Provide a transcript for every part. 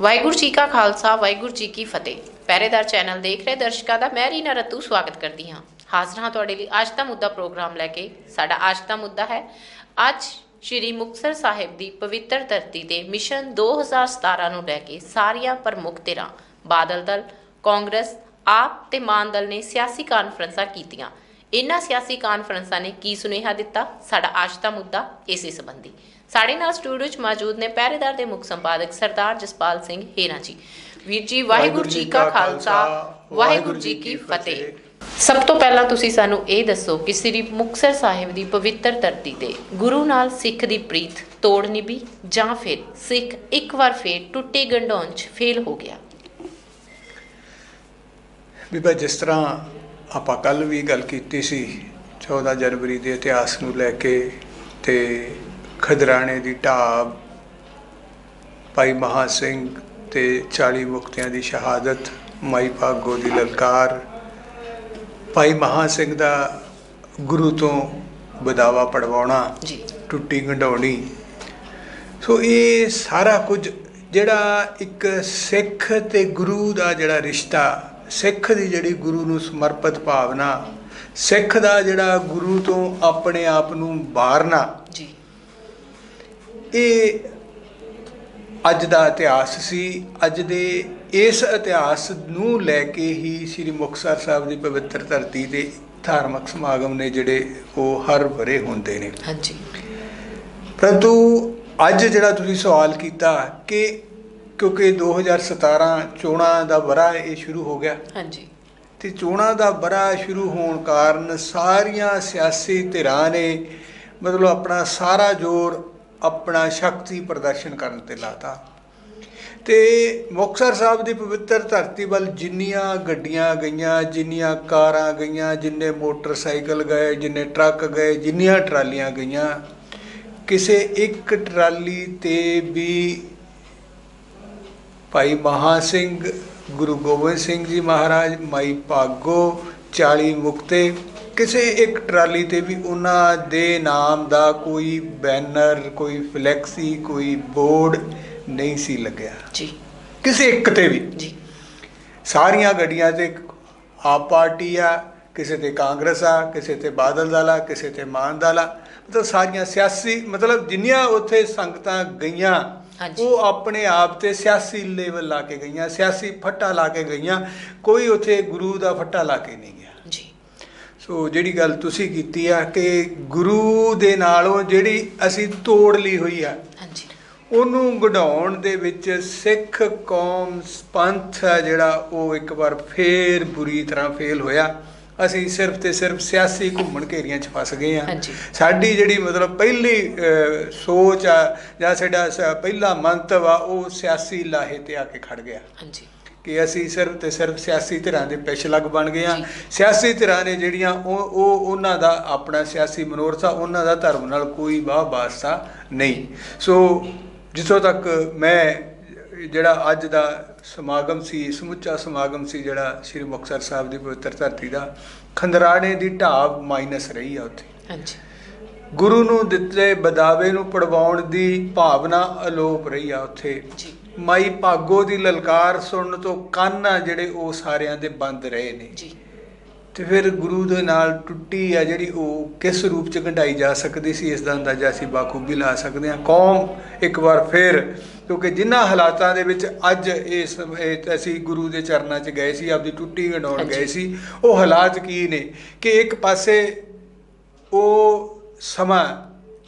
ਵਾਹਿਗੁਰੂ ਜੀ ਕਾ ਖਾਲਸਾ, ਵਾਹਿਗੁਰੂ ਜੀ ਕੀ ਫਤਿਹ। ਪਹਿਰੇਦਾਰ ਚੈਨਲ ਦੇਖ ਰਹੇ ਦਰਸ਼ਕਾਂ ਦਾ ਮੈਂ ਰੀਨਾ ਰਤੂ ਸਵਾਗਤ ਕਰਦੀ ਹਾਂ। ਹਾਜ਼ਰ ਹਾਂ ਤੁਹਾਡੇ ਲਈ ਅੱਜ ਦਾ ਮੁੱਦਾ ਪ੍ਰੋਗਰਾਮ ਲੈ ਕੇ। ਸਾਡਾ ਅੱਜ ਦਾ ਮੁੱਦਾ ਹੈ, ਅੱਜ ਸ਼੍ਰੀ ਮੁਕਤਸਰ ਸਾਹਿਬ ਦੀ ਪਵਿੱਤਰ ਧਰਤੀ ਤੇ ਮਿਸ਼ਨ 2017 ਨੂੰ ਲੈ ਕੇ ਸਾਰੀਆਂ ਪ੍ਰਮੁੱਖ ਧਿਰਾਂ, ਬਾਦਲ ਦਲ, ਕਾਂਗਰਸ, ਆਪ ਤੇ ਮਾਨ ਦਲ ਨੇ ਸਿਆਸੀ ਕਾਨਫਰੰਸਾਂ ਕੀਤੀਆਂ। ਇਨ੍ਹਾਂ ਸਿਆਸੀ ਕਾਨਫਰੰਸਾਂ ਨੇ ਕੀ ਸੁਨੇਹਾ ਦਿੱਤਾ? ਸਾਡਾ ਅੱਜ ਦਾ ਮੁੱਦਾ ਇਸੇ ਸੰਬੰਧੀ। ਸਾਡੇ ਨਾਲ ਸਟੂਡੀਓ 'ਚ ਮੌਜੂਦ ਨੇ ਪਹਿਰੇਦਾਰ ਦੇ ਮੁੱਖ ਸੰਪਾਦਕ ਸਰਦਾਰ ਜਸਪਾਲ ਸਿੰਘ ਹੇਨਾ ਜੀ। ਵੀਰ ਜੀ, ਵਾਹਿਗੁਰੂ ਜੀ ਕਾ ਖਾਲਸਾ, ਵਾਹਿਗੁਰੂ ਜੀ ਕੀ ਫਤਿਹ। ਸਭ ਤੋਂ ਪਹਿਲਾਂ ਤੁਸੀਂ ਸਾਨੂੰ ਇਹ ਦੱਸੋ ਕਿ ਸ੍ਰੀ ਮੁਕਤਸਰ ਸਾਹਿਬ ਦੀ ਪਵਿੱਤਰ ਧਰਤੀ ਤੇ ਗੁਰੂ ਨਾਲ ਸਿੱਖ ਦੀ ਪ੍ਰੀਤ ਤੋੜ ਨਿਭੀ ਜਾਂ ਫਿਰ ਸਿੱਖ ਇੱਕ ਵਾਰ ਫੇਰ ਟੁੱਟੇ ਗੰਢਾਉਣ 'ਚ ਫੇਲ ਹੋ ਗਿਆ? ਬੀਬਾ ਜਿਸ ਤਰ੍ਹਾਂ ਆਪਾਂ ਕੱਲ ਵੀ ਗੱਲ ਕੀਤੀ ਸੀ 14 ਜਨਵਰੀ ਦੇ ਇਤਿਹਾਸ ਨੂੰ ਲੈ ਕੇ ਤੇ ਖਦਰਾਣੇ ਦੀ ਢਾਬ ਭਾਈ ਮਹਾ ਸਿੰਘ ਤੇ 40 ਮੁਕਤਿਆਂ ਦੀ ਸ਼ਹਾਦਤ ਮਾਈ ਭਾਗੋ ਦੀ ਲਲਕਾਰ। ਭਾਈ ਮਹਾ ਸਿੰਘ ਦਾ ਗੁਰੂ ਤੋਂ ਬਦਾਵਾ ਪੜਵਾਉਣਾ ਜੀ। ਟੁੱਟੀ ਗੰਢਾਉਣੀ। ਸੋ ਇਹ ਸਾਰਾ ਕੁਝ ਜਿਹੜਾ ਇੱਕ ਸਿੱਖ ਤੇ ਗੁਰੂ ਦਾ ਜਿਹੜਾ ਰਿਸ਼ਤਾ ਸਿੱਖ ਦੀ ਜਿਹੜੀ ਗੁਰੂ ਨੂੰ ਸਮਰਪਿਤ ਭਾਵਨਾ ਸਿੱਖ ਦਾ ਜਿਹੜਾ ਗੁਰੂ ਤੋਂ ਆਪਣੇ ਆਪ ਨੂੰ ਬਾਰਨਾ ਜੀ। ਇਹ ਅੱਜ ਦਾ ਇਤਿਹਾਸ ਸੀ। ਅੱਜ ਦੇ ਇਸ ਇਤਿਹਾਸ ਨੂੰ ਲੈ ਕੇ ਹੀ ਸ੍ਰੀ ਮੁਕਤਸਰ ਸਾਹਿਬ ਦੀ ਪਵਿੱਤਰ ਧਰਤੀ ਤੇ ਧਾਰਮਿਕ ਸਮਾਗਮ ਨੇ ਜਿਹੜੇ ਉਹ ਹਰ ਬਰੇ ਹੁੰਦੇ ਨੇ। ਹਾਂਜੀ। ਪਰੰਤੂ ਅੱਜ ਜਿਹੜਾ ਤੁਸੀਂ ਸਵਾਲ ਕੀਤਾ ਕਿ ਕਿਉਂਕਿ 2017 ਚੋਣਾਂ ਦਾ ਵਰਾ ਇਹ ਸ਼ੁਰੂ ਹੋ ਗਿਆ। ਹਾਂਜੀ। ਤੇ ਚੋਣਾਂ ਦਾ ਵਰਾ ਸ਼ੁਰੂ ਹੋਣ ਕਾਰਨ ਸਾਰੀਆਂ ਸਿਆਸੀ ਧਿਰਾਂ ਨੇ ਮਤਲਬ ਆਪਣਾ ਸਾਰਾ ਜ਼ੋਰ ਆਪਣਾ ਸ਼ਕਤੀ ਪ੍ਰਦਰਸ਼ਨ ਕਰਨ ਤੇ ਲਾਤਾ। ਤੇ ਮੁਕਤਸਰ ਸਾਹਿਬ ਦੀ ਪਵਿੱਤਰ ਧਰਤੀ ਵੱਲ ਜਿੰਨੀਆਂ ਗੱਡੀਆਂ ਗਈਆਂ ਜਿੰਨੀਆਂ ਕਾਰਾਂ ਗਈਆਂ ਜਿੰਨੇ ਮੋਟਰਸਾਈਕਲ ਗਏ ਜਿੰਨੇ ਟਰੱਕ ਗਏ ਜਿੰਨੀਆਂ ਟਰਾਲੀਆਂ ਗਈਆਂ ਕਿਸੇ ਇੱਕ ਟਰਾਲੀ ਤੇ ਵੀ ਭਾਈ ਮਹਾ ਸਿੰਘ ਗੁਰੂ ਗੋਬਿੰਦ ਸਿੰਘ ਜੀ ਮਹਾਰਾਜ ਮਾਈ ਭਾਗੋ 40 ਮੁਕਤੇ ਕਿਸੇ ਇੱਕ ਟਰਾਲੀ ਤੇ ਵੀ ਉਹਨਾਂ ਦੇ ਨਾਮ ਦਾ ਕੋਈ ਬੈਨਰ ਕੋਈ ਫਲੈਕਸੀ ਕੋਈ ਬੋਰਡ ਨਹੀਂ ਸੀ ਲੱਗਿਆ। ਜੀ। ਕਿਸੇ ਇੱਕ ਤੇ ਵੀ। ਜੀ। ਸਾਰੀਆਂ ਗੱਡੀਆਂ ਤੇ ਆਪ ਪਾਰਟੀ ਆ ਕਿਸੇ ਤੇ ਕਾਂਗਰਸ ਆ ਕਿਸੇ ਤੇ ਬਾਦਲ ਦਲ ਕਿਸੇ ਤੇ ਮਾਨ ਦਲ ਮਤਲਬ ਸਾਰੀਆਂ ਸਿਆਸੀ ਮਤਲਬ ਜਿੰਨੀਆਂ ਉੱਥੇ ਸੰਗਤਾਂ ਗਈਆਂ ਹਾਂਜੀ। ਉਹ ਆਪਣੇ ਆਪ ਤੇ ਸਿਆਸੀ ਲੈਵਲ ਲਾ ਕੇ ਗਈਆਂ ਸਿਆਸੀ ਫੱਟਾ ਲਾ ਕੇ ਗਈਆਂ ਕੋਈ ਉੱਥੇ ਗੁਰੂ ਦਾ ਫੱਟਾ ਲਾ ਕੇ ਨਹੀਂ ਗਿਆ। ਜੀ। ਸੋ ਜਿਹੜੀ ਗੱਲ ਤੁਸੀਂ ਕੀਤੀ ਆ ਕਿ ਗੁਰੂ ਦੇ ਨਾਲੋਂ ਜਿਹੜੀ ਅਸੀਂ ਤੋੜ ਲਈ ਹੋਈ ਆ ਹਾਂਜੀ। ਉਹਨੂੰ ਗਢਾਉਣ ਦੇ ਵਿੱਚ ਸਿੱਖ ਕੌਮ ਪੰਥ ਹੈ ਜਿਹੜਾ ਉਹ ਇੱਕ ਵਾਰ ਫੇਰ ਬੁਰੀ ਤਰ੍ਹਾਂ ਫੇਲ ਹੋਇਆ। ਅਸੀਂ ਸਿਰਫ ਤੇ ਸਿਰਫ ਸਿਆਸੀ ਘੁੰਮਣ ਘੇਰੀਆਂ 'ਚ ਫਸ ਗਏ ਆ। ਸਾਡੀ ਜਿਹੜੀ ਮਤਲਬ ਪਹਿਲੀ ਸੋਚ ਆ ਜਾਂ ਸਾਡਾ ਪਹਿਲਾ ਮੰਤਵ ਆ ਉਹ ਸਿਆਸੀ ਲਾਹੇ ਤੇ ਆ ਕੇ ਖੜ ਗਿਆ। ਹਾਂਜੀ। ਕਿ ਅਸੀਂ ਸਿਰਫ ਤੇ ਸਿਰਫ ਸਿਆਸੀ ਧਿਰਾਂ ਦੇ ਪਿਛਲੱਗ ਬਣ ਗਏ ਆ। ਸਿਆਸੀ ਧਿਰਾਂ ਨੇ ਜਿਹੜੀਆਂ ਉਹ ਉਹ ਉਹਨਾਂ ਦਾ ਆਪਣਾ ਸਿਆਸੀ ਮਨੋਰਥ ਉਹਨਾਂ ਦਾ ਧਰਮ ਨਾਲ ਕੋਈ ਵਾਹ ਵਾਸਤਾ ਨਹੀਂ। ਸੋ ਜਿੱਥੋਂ ਤੱਕ ਮੈਂ ਜਿਹੜਾ ਅੱਜ ਦਾ ਸਮਾਗਮ ਸੀ ਸਮੁੱਚਾ ਸਮਾਗਮ ਸੀ ਜਿਹੜਾ ਸ੍ਰੀ ਮੁਕਤਸਰ ਸਾਹਿਬ ਦੀ ਪਵਿੱਤਰ ਧਰਤੀ ਦਾ ਖੰਦਰਾਣੇ ਦੀ ਢਾਬ ਮਾਈਨਸ ਰਹੀ ਆ ਉੱਥੇ। ਹਾਂਜੀ। ਗੁਰੂ ਨੂੰ ਦਿੱਤੇ ਬਦਾਵੇ ਨੂੰ ਪੜਵਾਉਣ ਦੀ ਭਾਵਨਾ ਅਲੋਪ ਰਹੀ ਆ ਉੱਥੇ। ਜੀ। ਮਾਈ ਭਾਗੋ ਦੀ ਲਲਕਾਰ ਸੁਣਨ ਤੋਂ ਕੰਨ ਆ ਜਿਹੜੇ ਉਹ ਸਾਰਿਆਂ ਦੇ ਬੰਦ ਰਹੇ ਨੇ। ਜੀ। ਤੇ ਫਿਰ ਗੁਰੂ ਦੇ ਨਾਲ ਟੁੱਟੀ ਆ ਜਿਹੜੀ ਉਹ ਕਿਸ ਰੂਪ ਚ ਕਢਾਈ ਜਾ ਸਕਦੀ ਸੀ ਇਸ ਦਾ ਅੰਦਾਜ਼ਾ ਅਸੀਂ ਬਾਖੂਬੀ ਲਾ ਸਕਦੇ ਹਾਂ। ਕੌਮ ਇੱਕ ਵਾਰ ਫਿਰ ਕਿਉਂਕਿ ਜਿਨ੍ਹਾਂ ਹਾਲਾਤਾਂ ਦੇ ਵਿੱਚ ਅੱਜ ਇਸ ਅਸੀਂ ਗੁਰੂ ਦੇ ਚਰਨਾਂ 'ਚ ਗਏ ਸੀ ਆਪਦੀ ਟੁੱਟੀ ਗੰਢਾਉਣ ਹਾਂਜੀ। ਗਏ ਸੀ ਉਹ ਹਾਲਾਤ ਕੀ ਨੇ ਕਿ ਇੱਕ ਪਾਸੇ ਉਹ ਸਮਾਂ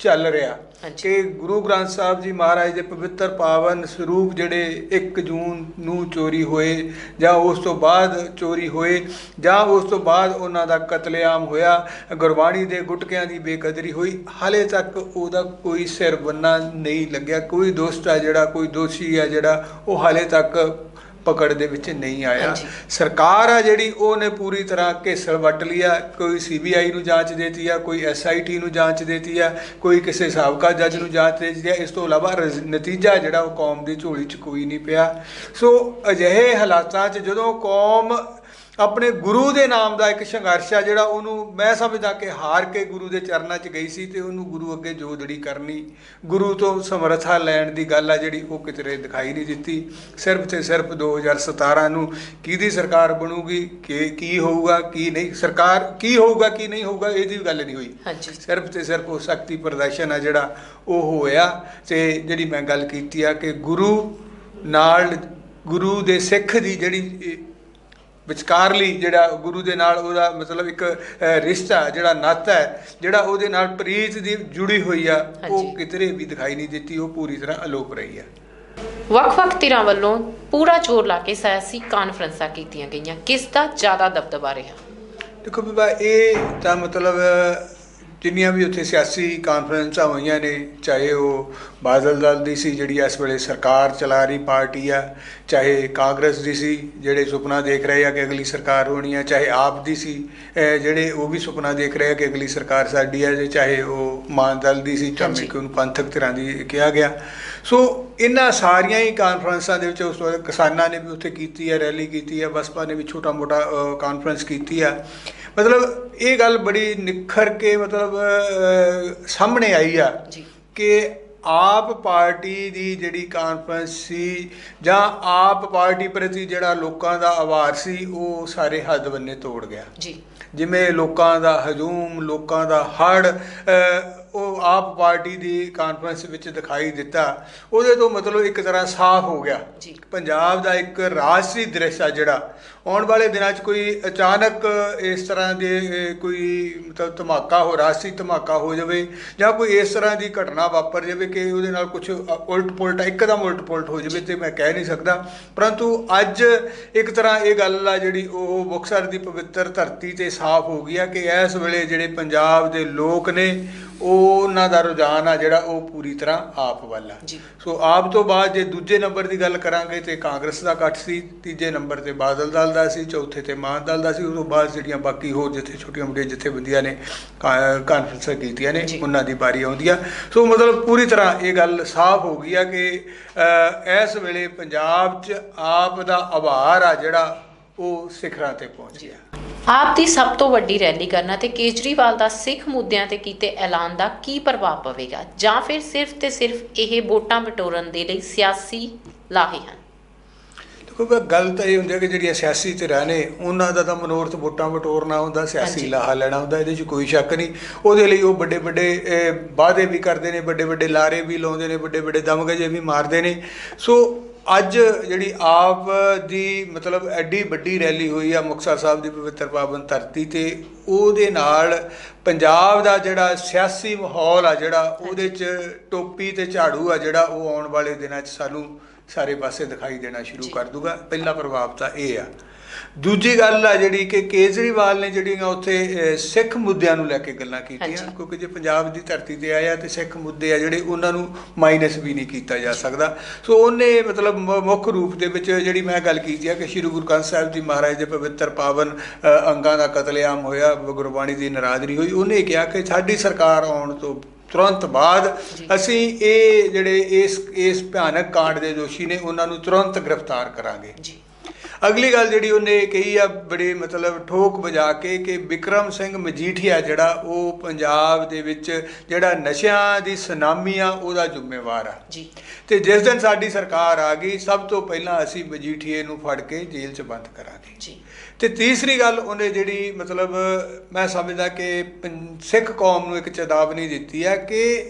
ਚੱਲ ਰਿਹਾ। ਕਿ ਗੁਰੂ ਗ੍ਰੰਥ ਸਾਹਿਬ ਜੀ ਮਹਾਰਾਜ ਦੇ ਪਵਿੱਤਰ ਪਾਵਨ ਸਰੂਪ ਜਿਹੜੇ 1 ਜੂਨ ਨੂੰ ਚੋਰੀ ਹੋਏ ਜਾਂ ਉਸ ਤੋਂ ਬਾਅਦ ਚੋਰੀ ਹੋਏ ਜਾਂ ਉਸ ਤੋਂ ਬਾਅਦ ਉਹਨਾਂ ਦਾ ਕਤਲੇਆਮ ਹੋਇਆ ਗੁਰਬਾਣੀ ਦੇ ਗੁਟਕਿਆਂ ਦੀ ਬੇਕਦਰੀ ਹੋਈ ਹਾਲੇ ਤੱਕ ਉਹਦਾ ਕੋਈ ਸਿਰ ਬੰਨਾ ਨਹੀਂ ਲੱਗਿਆ ਕੋਈ ਦੋਸਤ ਆ ਜਿਹੜਾ ਕੋਈ ਦੋਸ਼ੀ ਆ ਜਿਹੜਾ ਉਹ ਹਾਲੇ ਤੱਕ ਪਕੜ ਦੇ ਵਿੱਚ ਨਹੀਂ ਆਇਆ। ਸਰਕਾਰ ਆ ਜਿਹੜੀ ਉਹਨੇ ਪੂਰੀ ਤਰ੍ਹਾਂ ਘੇਸਲ ਵੱਟ ਲਿਆ ਕੋਈ ਸੀਬੀਆਈ ਨੂੰ ਜਾਂਚ ਦੇਤੀ ਆ ਕੋਈ ਐਸਆਈਟੀ ਨੂੰ ਜਾਂਚ ਦੇਤੀ ਆ ਕੋਈ ਕਿਸੇ ਸਾਬਕਾ ਜੱਜ ਨੂੰ ਜਾਂਚ ਦੇਤੀ ਆ। ਇਸ ਤੋਂ ਇਲਾਵਾ ਨਤੀਜਾ ਜਿਹੜਾ ਉਹ ਕੌਮ ਦੀ ਝੋਲੀ 'ਚ ਕੋਈ ਨਹੀਂ ਪਿਆ। ਸੋ ਅਜਿਹੇ ਹਾਲਾਤਾਂ 'ਚ ਜਦੋਂ ਕੌਮ ਆਪਣੇ ਗੁਰੂ ਦੇ ਨਾਮ ਦਾ ਇੱਕ ਸੰਘਰਸ਼ ਆ ਜਿਹੜਾ ਉਹਨੂੰ ਮੈਂ ਸਮਝਦਾ ਕਿ ਹਾਰ ਕੇ ਗੁਰੂ ਦੇ ਚਰਨਾਂ 'ਚ ਗਈ ਸੀ ਤੇ ਉਹਨੂੰ ਗੁਰੂ ਅੱਗੇ ਜੋਦੜੀ ਕਰਨੀ ਗੁਰੂ ਤੋਂ ਸਮਰੱਥਾ ਲੈਣ ਦੀ ਗੱਲ ਆ ਜਿਹੜੀ ਉਹ ਕਿਤੇ ਦਿਖਾਈ ਨਹੀਂ ਦਿੱਤੀ। ਸਿਰਫ ਤੇ ਸਿਰਫ 2017 ਨੂੰ ਕਿਹਦੀ ਸਰਕਾਰ ਬਣੂਗੀ ਕਿ ਕੀ ਹੋਊਗਾ ਕੀ ਨਹੀਂ ਸਰਕਾਰ ਕੀ ਹੋਊਗਾ ਕੀ ਨਹੀਂ ਹੋਊਗਾ ਇਹਦੀ ਵੀ ਗੱਲ ਨਹੀਂ ਹੋਈ। ਹਾਂਜੀ। ਸਿਰਫ ਤੇ ਸਿਰਫ ਉਹ ਸ਼ਕਤੀ ਪ੍ਰਦਰਸ਼ਨ ਆ ਜਿਹੜਾ ਉਹ ਹੋਇਆ ਤੇ ਜਿਹੜੀ ਮੈਂ ਗੱਲ ਕੀਤੀ ਆ ਕਿ ਗੁਰੂ ਨਾਲ ਗੁਰੂ ਦੇ ਸਿੱਖ ਦੀ ਜਿਹੜੀ ਵਿਚਕਾਰਲੀ ਜਿਹੜਾ ਗੁਰੂ ਦੇ ਨਾਲ ਉਹਦਾ ਮਤਲਬ ਇੱਕ ਰਿਸ਼ਤਾ ਜਿਹੜਾ ਨਾਤਾ ਹੈ ਜਿਹੜਾ ਉਹਦੇ ਨਾਲ ਪ੍ਰੀਤ ਦੀ ਜੁੜੀ ਹੋਈ ਆ। ਉਹ ਕਿਧਰੇ ਵੀ ਦਿਖਾਈ ਨਹੀਂ ਦਿੱਤੀ ਉਹ ਪੂਰੀ ਤਰ੍ਹਾਂ ਅਲੋਪ ਰਹੀ ਆ। ਵੱਖ-ਵੱਖ ਧਿਰਾਂ ਵੱਲੋਂ ਪੂਰਾ ਜ਼ੋਰ ਲਾ ਕੇ ਸਿਆਸੀ ਕਾਨਫਰੰਸਾਂ ਕੀਤੀਆਂ ਗਈਆਂ। ਕਿਸ ਦਾ ਜ਼ਿਆਦਾ ਦਬਦਬਾ ਰਿਹਾ? ਦੇਖੋ ਬੀਬਾ ਇਹ ਤਾਂ ਮਤਲਬ ਜਿੰਨੀਆਂ ਵੀ ਉੱਥੇ ਸਿਆਸੀ ਕਾਨਫਰੰਸਾਂ ਹੋਈਆਂ ਨੇ ਚਾਹੇ ਉਹ ਬਾਦਲ ਦਲ ਦੀ ਸੀ ਜਿਹੜੀ ਇਸ ਵੇਲੇ ਸਰਕਾਰ ਚਲਾ ਰਹੀ ਪਾਰਟੀ ਆ ਚਾਹੇ ਕਾਂਗਰਸ ਦੀ ਸੀ ਜਿਹੜੇ ਸੁਪਨਾ ਦੇਖ ਰਹੇ ਆ ਕਿ ਅਗਲੀ ਸਰਕਾਰ ਹੋਣੀ ਆ ਚਾਹੇ ਆਪ ਦੀ ਸੀ ਜਿਹੜੇ ਉਹ ਵੀ ਸੁਪਨਾ ਦੇਖ ਰਹੇ ਆ ਕਿ ਅਗਲੀ ਸਰਕਾਰ ਸਾਡੀ ਆ ਜੇ ਚਾਹੇ ਉਹ ਮਾਨ ਦਲ ਦੀ ਸੀ ਚਾਹੇ। ਕਿ ਉਹਨੂੰ ਪੰਥਕ ਤਰ੍ਹਾਂ ਦੀ ਕਿਹਾ ਗਿਆ ਸੋ ਇਹਨਾਂ ਸਾਰੀਆਂ ਹੀ ਕਾਨਫਰੰਸਾਂ ਦੇ ਵਿੱਚ ਉਸ ਬਾਅਦ ਕਿਸਾਨਾਂ ਨੇ ਵੀ ਉੱਥੇ ਕੀਤੀ ਹੈ ਰੈਲੀ ਕੀਤੀ ਹੈ ਬਸਪਾ ਨੇ ਵੀ ਛੋਟਾ ਮੋਟਾ ਕਾਨਫਰੰਸ ਕੀਤੀ ਹੈ ਮਤਲਬ ਇਹ ਗੱਲ ਬੜੀ ਨਿਖਰ ਕੇ ਮਤਲਬ ਸਾਹਮਣੇ ਆਈ ਆ ਕਿ ਆਪ ਪਾਰਟੀ ਦੀ ਜਿਹੜੀ ਕਾਨਫਰੰਸ ਸੀ ਜਾਂ ਆਪ ਪਾਰਟੀ ਪ੍ਰਤੀ ਜਿਹੜਾ ਲੋਕਾਂ ਦਾ ਆਵਾਜ਼ ਸੀ ਉਹ ਸਾਰੇ ਹੱਦ ਬੰਨੇ ਤੋੜ ਗਿਆ। ਜੀ। ਜਿਵੇਂ ਲੋਕਾਂ ਦਾ ਹਜੂਮ ਲੋਕਾਂ ਦਾ ਹੜ ਉਹ ਆਪ ਪਾਰਟੀ ਦੀ ਕਾਨਫਰੰਸ ਵਿੱਚ ਦਿਖਾਈ ਦਿੱਤਾ। ਉਹਦੇ ਤੋਂ ਮਤਲਬ ਇੱਕ ਤਰ੍ਹਾਂ ਸਾਫ਼ ਹੋ ਗਿਆ। ਪੰਜਾਬ ਦਾ ਇੱਕ ਰਾਸ਼ਟਰੀ ਦ੍ਰਿਸ਼ ਆ ਜਿਹੜਾ। ਆਉਣ ਵਾਲੇ ਦਿਨਾਂ 'ਚ ਕੋਈ ਅਚਾਨਕ ਇਸ ਤਰ੍ਹਾਂ ਦੇ ਕੋਈ ਮਤਲਬ ਧਮਾਕਾ ਹੋ ਰਾਸ਼ਟਰੀ ਧਮਾਕਾ ਹੋ ਜਾਵੇ ਜਾਂ ਕੋਈ ਇਸ ਤਰ੍ਹਾਂ ਦੀ ਘਟਨਾ ਵਾਪਰ ਜਾਵੇ ਕਿ ਉਹਦੇ ਨਾਲ ਕੁਝ ਉਲਟ ਪੁਲਟ ਇੱਕਦਮ ਉਲਟ ਪੁਲਟ ਹੋ ਜਾਵੇ ਤੇ ਮੈਂ ਕਹਿ ਨਹੀਂ ਸਕਦਾ। ਪਰੰਤੂ ਅੱਜ ਇੱਕ ਤਰ੍ਹਾਂ ਇਹ ਗੱਲ ਆ ਜਿਹੜੀ ਉਹ ਮੁਕਤਸਰ ਦੀ ਪਵਿੱਤਰ ਧਰਤੀ ਤੇ ਸਾਫ਼ ਹੋ ਗਈ ਆ ਕਿ ਇਸ ਵੇਲੇ ਜਿਹੜੇ ਪੰਜਾਬ ਦੇ ਲੋਕ ਨੇ ਉਹ ਉਹਨਾਂ ਦਾ ਰੁਝਾਨ ਆ ਜਿਹੜਾ ਉਹ ਪੂਰੀ ਤਰ੍ਹਾਂ ਆਪ ਵੱਲ ਆ। ਸੋ ਆਪ ਤੋਂ ਬਾਅਦ ਜੇ ਦੂਜੇ ਨੰਬਰ ਦੀ ਗੱਲ ਕਰਾਂਗੇ ਤੇ ਕਾਂਗਰਸ ਦਾ ਇਕੱਠ ਸੀ ਤੀਜੇ ਨੰਬਰ ਤੇ ਬਾਦਲ ਦਲ ਦਾ ਸੀ ਚੌਥੇ ਤੇ ਮਾਨ ਦਲ ਦਾ ਸੀ ਉਸ ਤੋਂ ਬਾਅਦ ਜਿਹੜੀਆਂ ਬਾਕੀ ਹੋਰ ਜਿੱਥੇ ਛੋਟੀਆਂ ਮੋਟੀਆਂ ਜਥੇਬੰਦੀਆਂ ਨੇ ਕਾਨਫਰੰਸਾਂ ਕੀਤੀਆਂ ਨੇ। ਉਹਨਾਂ ਦੀ ਬਾਰੀ ਆਉਂਦੀ ਆ ਸੋ ਮਤਲਬ ਪੂਰੀ ਤਰ੍ਹਾਂ ਇਹ ਗੱਲ ਸਾਫ਼ ਹੋ ਗਈ ਆ ਕਿ ਇਸ ਵੇਲੇ ਪੰਜਾਬ 'ਚ ਆਪ ਦਾ ਆਭਾਰ ਆ ਜਿਹੜਾ ਉਹ ਸਿਖਰਾਂ ਤੇ ਪਹੁੰਚ ਗਿਆ ਆਪ ਦੀ ਸਭ ਤੋਂ ਵੱਡੀ ਰੈਲੀ ਕਰਨਾ ਤੇ ਕੇਜਰੀਵਾਲ ਦਾ ਸਿੱਖ ਮੁੱਦਿਆਂ ਤੇ ਕੀਤੇ ਐਲਾਨ ਦਾ ਕੀ ਪ੍ਰਭਾਵ ਪਵੇਗਾ? ਜਾਂ ਫਿਰ ਸਿਰਫ ਤੇ ਸਿਰਫ ਇਹ ਵੋਟਾਂ ਬਟੋਰਨ ਦੇ ਲਈ ਸਿਆਸੀ ਲਾਹੇ ਹਨ? ਦੇਖੋ ਬਈ ਗੱਲ ਤਾਂ ਇਹ ਹੁੰਦੀ ਹੈ ਕਿ ਜਿਹੜੀਆਂ ਸਿਆਸੀ ਧਿਰਾਂ ਨੇ ਉਹਨਾਂ ਦਾ ਤਾਂ ਮਨੋਰਥ ਵੋਟਾਂ ਵਟੋਰਨਾ ਹੁੰਦਾ ਸਿਆਸੀ। ਲਾਹਾ ਲੈਣਾ ਹੁੰਦਾ ਇਹਦੇ 'ਚ ਕੋਈ ਸ਼ੱਕ ਨਹੀਂ। ਉਹਦੇ ਲਈ ਉਹ ਵੱਡੇ ਵੱਡੇ ਵਾਅਦੇ ਵੀ ਕਰਦੇ ਨੇ ਵੱਡੇ ਵੱਡੇ ਲਾਰੇ ਵੀ ਲਾਉਂਦੇ ਨੇ ਵੱਡੇ ਵੱਡੇ ਦਮਗਜੇ ਵੀ ਮਾਰਦੇ ਨੇ। ਸੋ ਅੱਜ ਜਿਹੜੀ ਆਪ ਦੀ ਮਤਲਬ ਐਡੀ ਵੱਡੀ ਰੈਲੀ ਹੋਈ ਆ ਮੁਕਤਸਰ ਸਾਹਿਬ ਦੀ ਪਵਿੱਤਰ ਪਾਵਨ ਧਰਤੀ ਤੇ ਉਹਦੇ ਨਾਲ ਪੰਜਾਬ ਦਾ ਜਿਹੜਾ ਸਿਆਸੀ ਮਾਹੌਲ ਆ ਜਿਹੜਾ ਉਹਦੇ 'ਚ ਟੋਪੀ ਤੇ ਝਾੜੂ ਆ ਜਿਹੜਾ ਉਹ ਆਉਣ ਵਾਲੇ ਦਿਨਾਂ 'ਚ ਸਾਨੂੰ ਸਾਰੇ ਪਾਸੇ ਦਿਖਾਈ ਦੇਣਾ ਸ਼ੁਰੂ। ਕਰ ਦੂਗਾ ਪਹਿਲਾ ਪ੍ਰਭਾਵ ਤਾਂ ਇਹ ਆ ਦੂਜੀ ਗੱਲ ਆ ਜਿਹੜੀ ਕਿ ਕੇਜਰੀਵਾਲ ਨੇ ਜਿਹੜੀਆਂ ਉੱਥੇ ਸਿੱਖ ਮੁੱਦਿਆਂ ਨੂੰ ਲੈ ਕੇ ਗੱਲਾਂ ਕੀਤੀਆਂ। ਕਿਉਂਕਿ ਜੇ ਪੰਜਾਬ ਦੀ ਧਰਤੀ ਤੇ ਆਇਆ ਤੇ ਸਿੱਖ ਮੁੱਦੇ ਆ ਜਿਹੜੇ ਉਹਨਾਂ ਨੂੰ ਮਾਈਨਸ ਵੀ ਨਹੀਂ ਕੀਤਾ ਜਾ ਸਕਦਾ ਸੋ ਉਹਨੇ ਮਤਲਬ ਮੁੱਖ ਰੂਪ ਦੇ ਵਿੱਚ ਜਿਹੜੀ ਮੈਂ ਗੱਲ ਕੀਤੀ ਆ ਕਿ ਸ੍ਰੀ ਗੁਰੂ ਗ੍ਰੰਥ ਸਾਹਿਬ ਜੀ ਮਹਾਰਾਜ ਦੇ ਪਵਿੱਤਰ ਪਾਵਨ ਅੰਗਾਂ ਦਾ ਕਤਲੇਆਮ ਹੋਇਆ ਗੁਰਬਾਣੀ ਦੀ ਨਰਾਜ਼ਰੀ ਹੋਈ ਉਹਨੇ ਕਿਹਾ ਕਿ ਸਾਡੀ ਸਰਕਾਰ ਆਉਣ ਤੋਂ ਤੁਰੰਤ ਬਾਅਦ। ਅਸੀਂ ਇਹ ਜਿਹੜੇ ਇਸ ਇਸ ਭਿਆਨਕ ਕਾਂਡ ਦੇ ਦੋਸ਼ੀ ਨੇ ਉਹਨਾਂ ਨੂੰ ਤੁਰੰਤ ਗ੍ਰਿਫਤਾਰ ਕਰਾਂਗੇ ਜੀ ਅਗਲੀ ਗੱਲ ਜਿਹੜੀ ਉਹਨੇ ਕਹੀ ਆ ਬੜੀ ਮਤਲਬ ਠੋਕ ਵਜਾ ਕੇ ਕਿ ਵਿਕਰਮ ਸਿੰਘ ਮਜੀਠੀਆ ਜਿਹੜਾ ਉਹ ਪੰਜਾਬ ਦੇ ਵਿੱਚ ਜਿਹੜਾ ਨਸ਼ਿਆਂ ਦੀ ਸੁਨਾਮੀ ਆ ਉਹਦਾ ਜ਼ਿੰਮੇਵਾਰ ਆ। ਜੀ। ਤੇ ਜਿਸ ਦਿਨ ਸਾਡੀ ਸਰਕਾਰ ਆ ਗਈ ਸਭ ਤੋਂ ਪਹਿਲਾਂ ਅਸੀਂ ਮਜੀਠੀਏ ਨੂੰ ਫੜ ਕੇ ਜੇਲ੍ਹ 'ਚ ਬੰਦ ਕਰਾਂਗੇ। ਜੀ। ਤੇ ਤੀਸਰੀ ਗੱਲ ਉਹਨੇ ਜਿਹੜੀ ਮਤਲਬ ਮੈਂ ਸਮਝਦਾ ਕਿ ਸਿੱਖ ਕੌਮ ਨੂੰ ਇੱਕ ਚੇਤਾਵਨੀ ਦਿੱਤੀ ਹੈ ਕਿ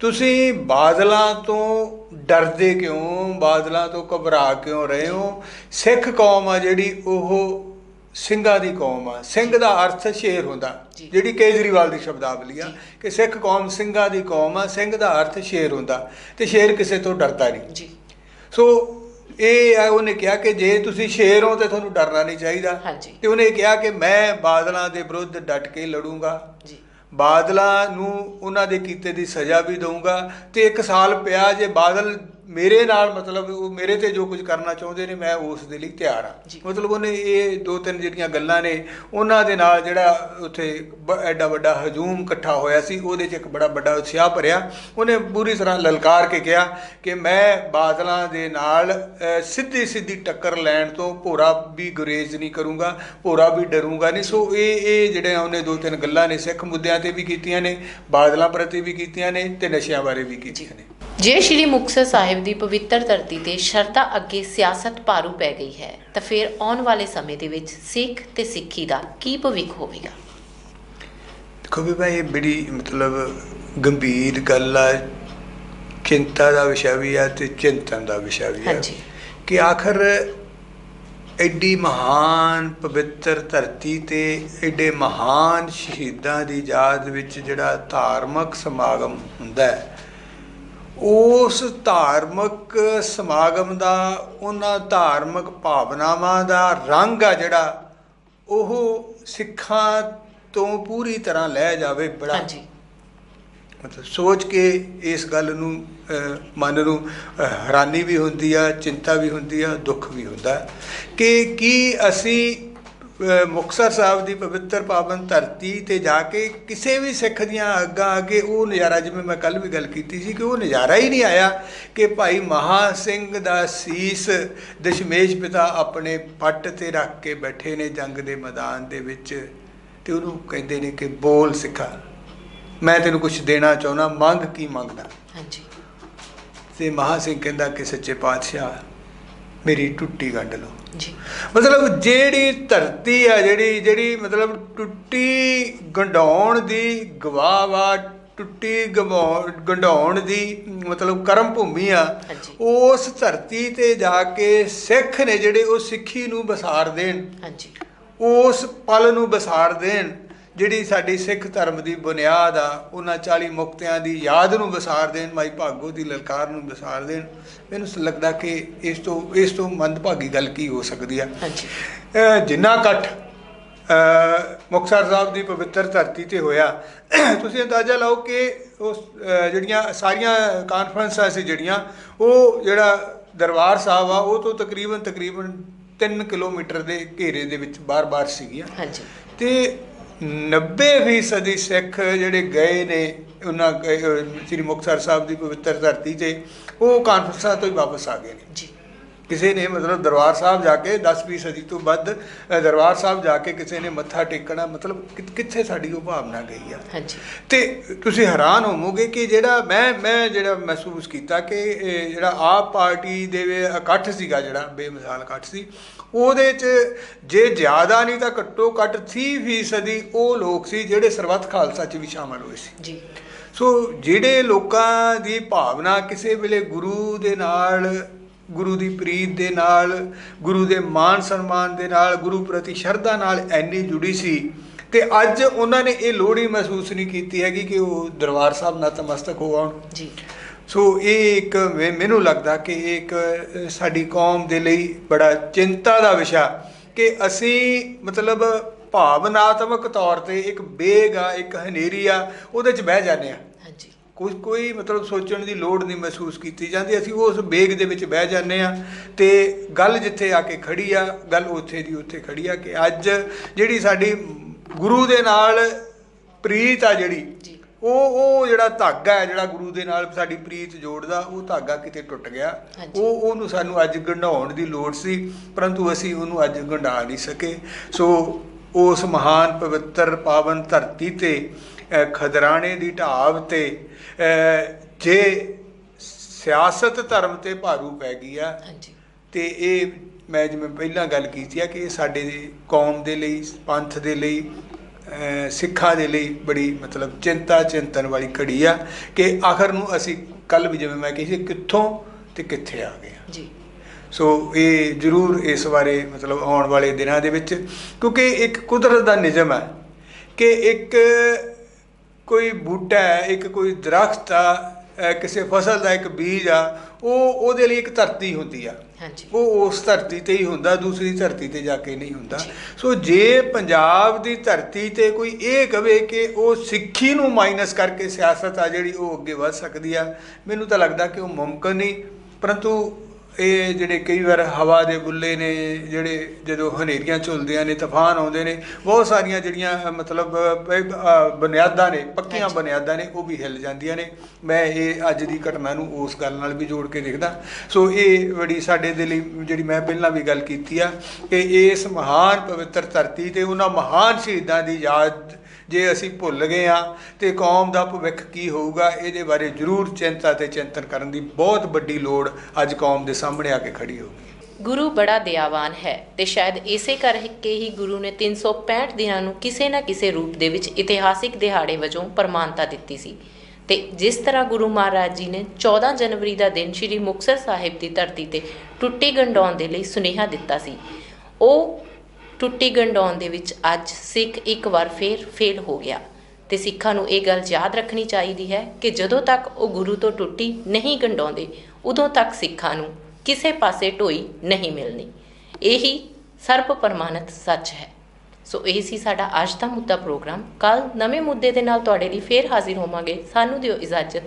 ਤੁਸੀਂ ਬਾਦਲਾਂ ਤੋਂ ਡਰਦੇ ਕਿਉਂ? ਬਾਦਲਾਂ ਤੋਂ ਘਬਰਾ ਕਿਉਂ ਰਹੇ ਹੋ? ਸਿੱਖ ਕੌਮ ਆ ਜਿਹੜੀ ਉਹ ਸਿੰਘਾਂ ਦੀ ਕੌਮ ਆ। ਸਿੰਘ ਦਾ ਅਰਥ ਸ਼ੇਰ ਹੁੰਦਾ। ਜਿਹੜੀ ਕੇਜਰੀਵਾਲ ਦੀ ਸ਼ਬਦਾਵਲੀ ਆ। ਕਿ ਸਿੱਖ ਕੌਮ ਸਿੰਘਾਂ ਦੀ ਕੌਮ ਆ ਸਿੰਘ ਦਾ ਅਰਥ ਸ਼ੇਰ ਹੁੰਦਾ। ਤੇ ਸ਼ੇਰ ਕਿਸੇ ਤੋਂ ਡਰਦਾ ਨਹੀਂ। ਜੀ। ਸੋ ਇਹ ਆ ਉਹਨੇ ਕਿਹਾ ਕਿ ਜੇ ਤੁਸੀਂ ਸ਼ੇਰ ਹੋ ਤੇ ਤੁਹਾਨੂੰ ਡਰਨਾ ਨਹੀਂ ਚਾਹੀਦਾ। ਤੇ ਉਹਨੇ ਕਿਹਾ ਕਿ ਮੈਂ ਬਾਦਲਾਂ ਦੇ ਵਿਰੁੱਧ ਡਟ ਕੇ ਲੜੂੰਗਾ। ਬਾਦਲਾਂ ਨੂੰ ਉਹਨਾਂ ਦੇ ਕੀਤੇ ਦੀ ਸਜ਼ਾ ਵੀ ਦਊਂਗਾ ਤੇ ਇੱਕ ਸਾਲ ਪਿਆ ਜੇ ਬਾਦਲ ਮੇਰੇ ਨਾਲ ਮਤਲਬ ਉਹ ਮੇਰੇ ਤੇ ਜੋ ਕੁਝ ਕਰਨਾ ਚਾਹੁੰਦੇ ਨੇ ਮੈਂ ਉਸ ਦੇ ਲਈ ਤਿਆਰ। ਹਾਂ ਮਤਲਬ ਉਹਨੇ ਇਹ ਦੋ ਤਿੰਨ ਜਿਹੜੀਆਂ ਗੱਲਾਂ ਨੇ ਉਹਨਾਂ ਦੇ ਨਾਲ ਜਿਹੜਾ ਉੱਥੇ ਐਡਾ ਵੱਡਾ ਹਜੂਮ ਇਕੱਠਾ ਹੋਇਆ ਸੀ ਉਹਦੇ 'ਚ ਇੱਕ ਬੜਾ ਵੱਡਾ ਉਤਸ਼ਾਹ ਭਰਿਆ। ਉਹਨੇ ਪੂਰੀ ਤਰ੍ਹਾਂ ਲਲਕਾਰ ਕੇ ਕਿਹਾ ਕਿ ਮੈਂ ਬਾਦਲਾਂ ਦੇ ਨਾਲ ਸਿੱਧੀ ਸਿੱਧੀ ਟੱਕਰ ਲੈਣ ਤੋਂ ਭੋਰਾ ਵੀ ਗੁਰੇਜ਼ ਨਹੀਂ ਕਰੂੰਗਾ ਭੋਰਾ ਵੀ ਡਰੂੰਗਾ ਨਹੀਂ। ਸੋ ਇਹ ਇਹ ਜਿਹੜੇ ਉਹਨੇ ਦੋ ਤਿੰਨ ਗੱਲਾਂ ਨੇ ਸਿੱਖ ਮੁੱਦਿਆਂ ਤੇ ਵੀ ਕੀਤੀਆਂ ਨੇ ਬਾਦਲਾਂ ਪ੍ਰਤੀ ਵੀ ਕੀਤੀਆਂ ਨੇ ਤੇ ਨਸ਼ਿਆਂ ਬਾਰੇ ਵੀ ਕੀਤੀਆਂ ਨੇ। ਜੇ ਸ਼੍ਰੀ ਮੁਕਤਸਰ ਸਾਹਿਬ ਦੀ ਪਵਿੱਤਰ ਧਰਤੀ ਤੇ ਸ਼ਰਧਾ ਅੱਗੇ ਸਿਆਸਤ ਭਾਰੂ ਪੈ ਗਈ ਹੈ ਤਾਂ ਫਿਰ ਆਉਣ ਵਾਲੇ ਸਮੇਂ ਦੇ ਵਿੱਚ ਸਿੱਖ ਤੇ ਸਿੱਖੀ ਦਾ ਕੀ ਭਵਿੱਖ ਹੋਵੇਗਾ ਦੇਖੋ ਵੀ ਭਾਈ ਇਹ ਬੜੀ ਮਤਲਬ ਗੰਭੀਰ ਗੱਲ ਆ ਚਿੰਤਾ ਦਾ ਵਿਸ਼ਾ ਵੀ ਆ ਤੇ ਚਿੰਤਨ ਦਾ ਵਿਸ਼ਾ ਵੀ ਆ ਹਾਂਜੀ। ਕਿ ਆਖਰ ਐਡੀ ਮਹਾਨ ਪਵਿੱਤਰ ਧਰਤੀ ਤੇ ਐਡੇ ਮਹਾਨ ਸ਼ਹੀਦਾਂ ਦੀ ਯਾਦ ਵਿੱਚ ਜਿਹੜਾ ਧਾਰਮਿਕ ਸਮਾਗਮ ਹੁੰਦਾ ਹੈ ਉਸ ਧਾਰਮਿਕ ਸਮਾਗਮ ਦਾ ਉਹਨਾਂ ਧਾਰਮਿਕ ਭਾਵਨਾਵਾਂ ਦਾ ਰੰਗ ਆ ਜਿਹੜਾ ਉਹ ਸਿੱਖਾਂ ਤੋਂ ਪੂਰੀ ਤਰ੍ਹਾਂ ਲੈ ਜਾਵੇ ਬੜਾ। ਹਾਂਜੀ। ਮਤਲਬ ਸੋਚ ਕੇ ਇਸ ਗੱਲ ਨੂੰ ਮਨ ਨੂੰ ਹੈਰਾਨੀ ਵੀ ਹੁੰਦੀ ਆ ਚਿੰਤਾ ਵੀ ਹੁੰਦੀ ਆ ਦੁੱਖ ਵੀ ਹੁੰਦਾ। ਕਿ ਕੀ ਅਸੀਂ ਅਹ, ਮੁਕਤਸਰ ਸਾਹਿਬ ਦੀ ਪਵਿੱਤਰ ਪਾਵਨ ਧਰਤੀ ਤੇ ਜਾ ਕੇ ਕਿਸੇ ਵੀ ਸਿੱਖ ਦੀਆਂ ਅੱਗਾ ਅੱਗੇ ਉਹ ਨਜ਼ਾਰਾ ਜਿਵੇਂ ਮੈਂ ਕੱਲ ਵੀ ਗੱਲ ਕੀਤੀ ਸੀ ਕਿ ਉਹ ਨਜ਼ਾਰਾ ਹੀ ਨਹੀਂ ਆਇਆ ਕਿ ਭਾਈ ਮਹਾ ਸਿੰਘ ਦਾ ਸੀਸ ਦਸ਼ਮੇਸ਼ ਪਿਤਾ ਆਪਣੇ ਪੱਟ ਤੇ ਰੱਖ ਕੇ ਬੈਠੇ ਨੇ ਜੰਗ ਦੇ ਮੈਦਾਨ ਦੇ ਵਿੱਚ ਤੇ ਉਹਨੂੰ ਕਹਿੰਦੇ ਨੇ ਕਿ ਬੋਲ ਸਿੱਖਾ ਮੈਂ ਤੈਨੂੰ ਕੁਝ ਦੇਣਾ ਚਾਹੁੰਦਾ ਮੰਗ ਕੀ ਮੰਗਦਾ? ਹਾਂਜੀ। ਤੇ ਮਹਾ ਸਿੰਘ ਕਹਿੰਦਾ ਕਿ ਸੱਚੇ ਪਾਤਸ਼ਾਹ ਮੇਰੀ ਟੁੱਟੀ ਗੰਢ ਲਓ। ਜੀ। ਮਤਲਬ ਜਿਹੜੀ ਧਰਤੀ ਆ ਜਿਹੜੀ ਜਿਹੜੀ ਮਤਲਬ ਟੁੱਟੀ ਗੰਢਾਉਣ ਦੀ ਗਵਾਹ ਵਾ ਟੁੱਟੀ ਗੰਢਾਉਣ ਦੀ ਮਤਲਬ ਕਰਮ ਭੂਮੀ ਆ। ਉਸ ਧਰਤੀ ਤੇ ਜਾ ਕੇ ਸਿੱਖ ਨੇ ਜਿਹੜੇ ਉਹ ਸਿੱਖੀ ਨੂੰ ਬਸਾਰ ਦੇਣ ਹਾਂਜੀ। ਉਸ ਪਲ ਨੂੰ ਬਸਾਰ ਦੇਣ ਜਿਹੜੀ ਸਾਡੀ ਸਿੱਖ ਧਰਮ ਦੀ ਬੁਨਿਆਦ ਆ ਉਹਨਾਂ 40 ਮੁਕਤਿਆਂ ਦੀ ਯਾਦ ਨੂੰ ਬਸਾਰ ਦੇਣ ਮਾਈ ਭਾਗੋ ਦੀ ਲਲਕਾਰ ਨੂੰ ਬਸਾਰ ਦੇਣ ਮੈਨੂੰ ਲੱਗਦਾ ਕਿ ਇਸ ਤੋਂ ਇਸ ਤੋਂ ਮੰਦਭਾਗੀ ਗੱਲ ਕੀ ਹੋ ਸਕਦੀ ਆ? ਜਿੰਨਾ ਇਕੱਠ ਮੁਕਤਸਰ ਸਾਹਿਬ ਦੀ ਪਵਿੱਤਰ ਧਰਤੀ ਤੇ ਹੋਇਆ ਤੁਸੀਂ ਅੰਦਾਜ਼ਾ ਲਾਓ ਕਿ ਉਸ ਜਿਹੜੀਆਂ ਸਾਰੀਆਂ ਕਾਨਫਰੰਸਾਂ ਸੀ ਜਿਹੜੀਆਂ ਉਹ ਜਿਹੜਾ ਦਰਬਾਰ ਸਾਹਿਬ ਆ ਉਹ ਤੋਂ ਤਕਰੀਬਨ ਤਕਰੀਬਨ 3 ਕਿਲੋਮੀਟਰ ਦੇ ਘੇਰੇ ਦੇ ਵਿੱਚ ਬਾਰ-ਬਾਰ ਸੀਗੀਆਂ। ਹਾਂਜੀ। ਤੇ 90% ਸਿੱਖ ਜਿਹੜੇ ਗਏ ਨੇ, ਉਹਨਾਂ ਸ੍ਰੀ ਮੁਕਤਸਰ ਸਾਹਿਬ ਦੀ ਪਵਿੱਤਰ ਧਰਤੀ ਤੇ, ਉਹ ਕਾਨਫਰੰਸਾਂ ਤੋਂ ਹੀ ਵਾਪਸ ਆ ਗਏ ਨੇ। ਜੀ। ਕਿਸੇ ਨੇ ਮਤਲਬ ਦਰਬਾਰ ਸਾਹਿਬ ਜਾ ਕੇ 10-20 ਸਦੀ ਤੋਂ ਵੱਧ ਦਰਬਾਰ ਸਾਹਿਬ ਜਾ ਕੇ ਕਿਸੇ ਨੇ ਮੱਥਾ ਟੇਕਣਾ ਮਤਲਬ ਕਿੱਥੇ ਸਾਡੀ ਉਹ ਭਾਵਨਾ ਗਈ ਆ? ਹਾਂਜੀ। ਤੇ ਤੁਸੀਂ ਹੈਰਾਨ ਹੋਵੋਗੇ ਕਿ ਜਿਹੜਾ ਮੈਂ ਮੈਂ ਜਿਹੜਾ ਮਹਿਸੂਸ ਕੀਤਾ ਕਿ ਜਿਹੜਾ ਆਪ ਪਾਰਟੀ ਦੇ ਇਕੱਠ ਸੀਗਾ ਜਿਹੜਾ ਬੇਮਿਸਾਲ ਇਕੱਠ ਸੀ ਉਹਦੇ 'ਚ ਜੇ ਜ਼ਿਆਦਾ ਨਹੀਂ ਤਾਂ ਘੱਟੋ ਘੱਟ 30% ਉਹ ਲੋਕ ਸੀ ਜਿਹੜੇ ਸਰਬੱਤ ਖਾਲਸਾ 'ਚ ਵੀ ਸ਼ਾਮਲ ਹੋਏ ਸੀ। ਜੀ। ਸੋ ਜਿਹੜੇ ਲੋਕਾਂ ਦੀ ਭਾਵਨਾ ਕਿਸੇ ਵੇਲੇ ਗੁਰੂ ਦੇ ਨਾਲ ਗੁਰੂ ਦੀ ਪ੍ਰੀਤ ਦੇ ਨਾਲ ਗੁਰੂ ਦੇ ਮਾਨ ਸਨਮਾਨ ਦੇ ਨਾਲ ਗੁਰੂ ਪ੍ਰਤੀ ਸ਼ਰਧਾ ਨਾਲ ਐਨੀ ਜੁੜੀ ਸੀ ਤੇ ਅੱਜ ਉਹਨਾਂ ਨੇ ਇਹ ਲੋੜ ਮਹਿਸੂਸ ਨਹੀਂ ਕੀਤੀ ਹੈਗੀ ਕਿ ਉਹ ਦਰਬਾਰ ਸਾਹਿਬ ਨਤਮਸਤਕ ਹੋ ਆਉਣ। ਜੀ। ਸੋ ਇਹ ਇੱਕ ਮੈਨੂੰ ਲੱਗਦਾ ਕਿ ਇਹ ਇੱਕ ਸਾਡੀ ਕੌਮ ਦੇ ਲਈ ਬੜਾ ਚਿੰਤਾ ਦਾ ਵਿਸ਼ਾ ਕਿ ਅਸੀਂ ਮਤਲਬ ਭਾਵਨਾਤਮਕ ਤੌਰ ਤੇ ਇੱਕ ਬੇਗ ਆ ਇੱਕ ਹਨੇਰੀ ਆ ਉਹਦੇ 'ਚ ਬਹਿ ਜਾਂਦੇ ਆ। ਕੋਈ ਕੋਈ ਮਤਲਬ ਸੋਚਣ ਦੀ ਲੋੜ ਨਹੀਂ ਮਹਿਸੂਸ ਕੀਤੀ ਜਾਂਦੀ। ਅਸੀਂ ਉਸ ਬੇਗ ਦੇ ਵਿੱਚ ਬਹਿ ਜਾਂਦੇ ਆ ਤੇ ਗੱਲ ਜਿੱਥੇ ਆ ਕੇ ਖੜੀ ਆ ਗੱਲ ਉੱਥੇ ਦੀ ਉੱਥੇ ਖੜੀ ਆ ਕਿ ਅੱਜ ਜਿਹੜੀ ਸਾਡੀ ਗੁਰੂ ਦੇ ਨਾਲ ਪ੍ਰੀਤ ਆ ਜਿਹੜੀ ਉਹ ਉਹ ਜਿਹੜਾ ਧਾਗਾ ਹੈ ਜਿਹੜਾ ਗੁਰੂ ਦੇ ਨਾਲ ਸਾਡੀ ਪ੍ਰੀਤ ਜੋੜਦਾ ਉਹ ਧਾਗਾ ਕਿਤੇ ਟੁੱਟ ਗਿਆ। ਉਹ ਉਹਨੂੰ ਸਾਨੂੰ ਅੱਜ ਗੰਢਾਉਣ ਦੀ ਲੋੜ ਸੀ ਪਰੰਤੂ ਅਸੀਂ ਉਹਨੂੰ ਅੱਜ ਗੰਢਾ ਨਹੀਂ ਸਕੇ। ਸੋ ਉਸ ਮਹਾਨ ਪਵਿੱਤਰ ਪਾਵਨ ਧਰਤੀ ਤੇ ਖਦਰਾਣੇ ਦੀ ਢਾਬ ਤੇ ਜੇ ਸਿਆਸਤ ਧਰਮ ਤੇ ਭਾਰੂ ਪੈ ਗਈ ਆ ਹਾਂਜੀ। ਤੇ ਇਹ ਮੈਂ ਜਿਵੇਂ ਪਹਿਲਾਂ ਗੱਲ ਕੀਤੀ ਆ ਕਿ ਇਹ ਸਾਡੇ ਕੌਮ ਦੇ ਲਈ ਪੰਥ ਦੇ ਲਈ ਸਿੱਖਾਂ ਦੇ ਲਈ ਬੜੀ ਮਤਲਬ ਚਿੰਤਾ ਚਿੰਤਨ ਵਾਲੀ ਘੜੀ ਆ ਕਿ ਆਖਰ ਨੂੰ ਅਸੀਂ ਕੱਲ ਵੀ ਜਿਵੇਂ ਮੈਂ ਕਹੀ ਸੀ ਕਿੱਥੋਂ ਤੇ ਕਿੱਥੇ ਆ ਗਏ ਜੀ। ਸੋ ਇਹ ਜ਼ਰੂਰ ਇਸ ਬਾਰੇ ਮਤਲਬ ਆਉਣ ਵਾਲੇ ਦਿਨਾਂ ਦੇ ਵਿੱਚ ਕਿਉਂਕਿ ਇੱਕ ਕੁਦਰਤ ਦਾ ਨਿਯਮ ਹੈ ਕਿ ਇੱਕ ਕੋਈ ਬੂਟਾ ਹੈ ਇੱਕ ਕੋਈ ਦਰਖਤ ਆ ਕਿਸੇ ਫਸਲ ਦਾ ਇੱਕ ਬੀਜ ਆ ਉਹ ਉਹਦੇ ਲਈ ਇੱਕ ਧਰਤੀ ਹੁੰਦੀ ਆ। ਉਹ ਉਸ ਧਰਤੀ ਤੇ ਹੀ ਹੁੰਦਾ ਦੂਸਰੀ ਧਰਤੀ ਤੇ ਜਾ ਕੇ ਨਹੀਂ ਹੁੰਦਾ। ਸੋ ਜੇ ਪੰਜਾਬ ਦੀ ਧਰਤੀ ਤੇ ਕੋਈ ਇਹ ਕਵੇ ਕਿ ਉਹ ਸਿੱਖੀ ਨੂੰ ਮਾਈਨਸ ਕਰਕੇ ਸਿਆਸਤ ਆ ਜਿਹੜੀ ਉਹ ਅੱਗੇ ਵਧ ਸਕਦੀ ਆ ਮੈਨੂੰ ਤਾਂ ਲੱਗਦਾ ਕਿ ਉਹ ਮੁਮਕਨ ਨਹੀਂ। ਪਰੰਤੂ ਇਹ ਜਿਹੜੇ ਕਈ ਵਾਰ ਹਵਾ ਦੇ ਬੁੱਲੇ ਨੇ ਜਿਹੜੇ ਜਦੋਂ ਹਨੇਰੀਆਂ ਝੁਲਦੀਆਂ ਨੇ ਤੂਫਾਨ ਆਉਂਦੇ ਨੇ ਬਹੁਤ ਸਾਰੀਆਂ ਜਿਹੜੀਆਂ ਮਤਲਬ ਬੁਨਿਆਦਾਂ ਨੇ ਪੱਕੀਆਂ। ਬੁਨਿਆਦਾਂ ਨੇ ਉਹ ਵੀ ਹਿੱਲ ਜਾਂਦੀਆਂ ਨੇ ਮੈਂ ਇਹ ਅੱਜ ਦੀ ਘਟਨਾ ਨੂੰ ਉਸ ਗੱਲ ਨਾਲ ਵੀ ਜੋੜ ਕੇ ਦੇਖਦਾ ਸੋ ਇਹ ਬੜੀ ਸਾਡੇ ਦੇ ਲਈ ਜਿਹੜੀ ਮੈਂ ਪਹਿਲਾਂ ਵੀ ਗੱਲ ਕੀਤੀ ਆ ਕਿ ਇਸ ਮਹਾਨ ਪਵਿੱਤਰ ਧਰਤੀ ਤੇ ਉਹਨਾਂ ਮਹਾਨ ਸ਼ਹੀਦਾਂ ਦੀ ਯਾਦ ਜੇ ਅਸੀਂ ਭੁੱਲ ਗਏ ਆ ਤੇ ਕੌਮ ਦਾ ਭਵਿੱਖ ਕੀ ਹੋਊਗਾ, ਇਹਦੇ ਬਾਰੇ ਜ਼ਰੂਰ ਚਿੰਤਾ ਤੇ ਚਿੰਤਨ ਕਰਨ ਦੀ ਬਹੁਤ ਵੱਡੀ ਲੋੜ ਅੱਜ ਕੌਮ ਦੇ ਸਾਹਮਣੇ ਆ ਕੇ ਖੜੀ ਹੋਊਗੀ ਗੁਰੂ ਬੜਾ ਦਇਆਵਾਨ ਹੈ ਤੇ ਸ਼ਾਇਦ ਇਸੇ ਕਰਕੇ ਹੀ ਗੁਰੂ ਨੇ 365 ਦਿਨਾਂ ਨੂੰ ਕਿਸੇ ਨਾ ਕਿਸੇ ਰੂਪ ਦੇ ਵਿੱਚ ਇਤਿਹਾਸਿਕ ਦਿਹਾੜੇ ਵਜੋਂ ਪ੍ਰਮਾਨਤਾ ਦਿੱਤੀ ਸੀ। ਤੇ ਜਿਸ ਤਰ੍ਹਾਂ ਗੁਰੂ ਮਹਾਰਾਜ ਜੀ ਨੇ 14 ਜਨਵਰੀ ਦਾ ਦਿਨ ਸ੍ਰੀ ਮੁਕਤਸਰ ਸਾਹਿਬ ਦੀ ਧਰਤੀ ਤੇ ਟੁੱਟੀ ਗੰਡਾਉਣ ਦੇ ਲਈ ਸੁਨੇਹਾ ਦਿੱਤਾ ਸੀ, ਉਹ ਟੁੱਟੀ ਗੰਡਾਉਣ ਦੇ ਵਿੱਚ ਅੱਜ ਸਿੱਖ ਇੱਕ ਵਾਰ ਫੇਰ ਫੇਲ ਹੋ ਗਿਆ। ਤੇ ਸਿੱਖਾਂ ਨੂੰ ਇਹ ਗੱਲ ਯਾਦ ਰੱਖਣੀ ਚਾਹੀਦੀ ਹੈ ਕਿ ਜਦੋਂ ਤੱਕ ਉਹ ਗੁਰੂ ਤੋਂ ਟੁੱਟੀ ਨਹੀਂ ਗੰਡਾਉਂਦੇ, ਉਦੋਂ ਤੱਕ ਸਿੱਖਾਂ ਨੂੰ ਕਿਸੇ ਪਾਸੇ ਢੋਈ ਨਹੀਂ ਮਿਲਣੀ। ਇਹੀ ਸਰਬ ਪ੍ਰਮਾਣਿਤ ਸੱਚ ਹੈ। ਸੋ ਇਹ ਸੀ ਸਾਡਾ ਅੱਜ ਦਾ ਮੁੱਦਾ ਪ੍ਰੋਗਰਾਮ। ਕੱਲ ਨਵੇਂ ਮੁੱਦੇ ਦੇ ਨਾਲ ਤੁਹਾਡੇ ਲਈ ਫੇਰ ਹਾਜ਼ਰ ਹੋਵਾਂਗੇ। ਸਾਨੂੰ ਦਿਓ ਇਜਾਜ਼ਤ।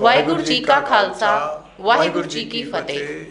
ਵਾਹਿਗੁਰੂ ਜੀ ਕਾ ਖਾਲਸਾ, ਵਾਹਿਗੁਰੂ ਜੀ ਕੀ ਫਤਿਹ।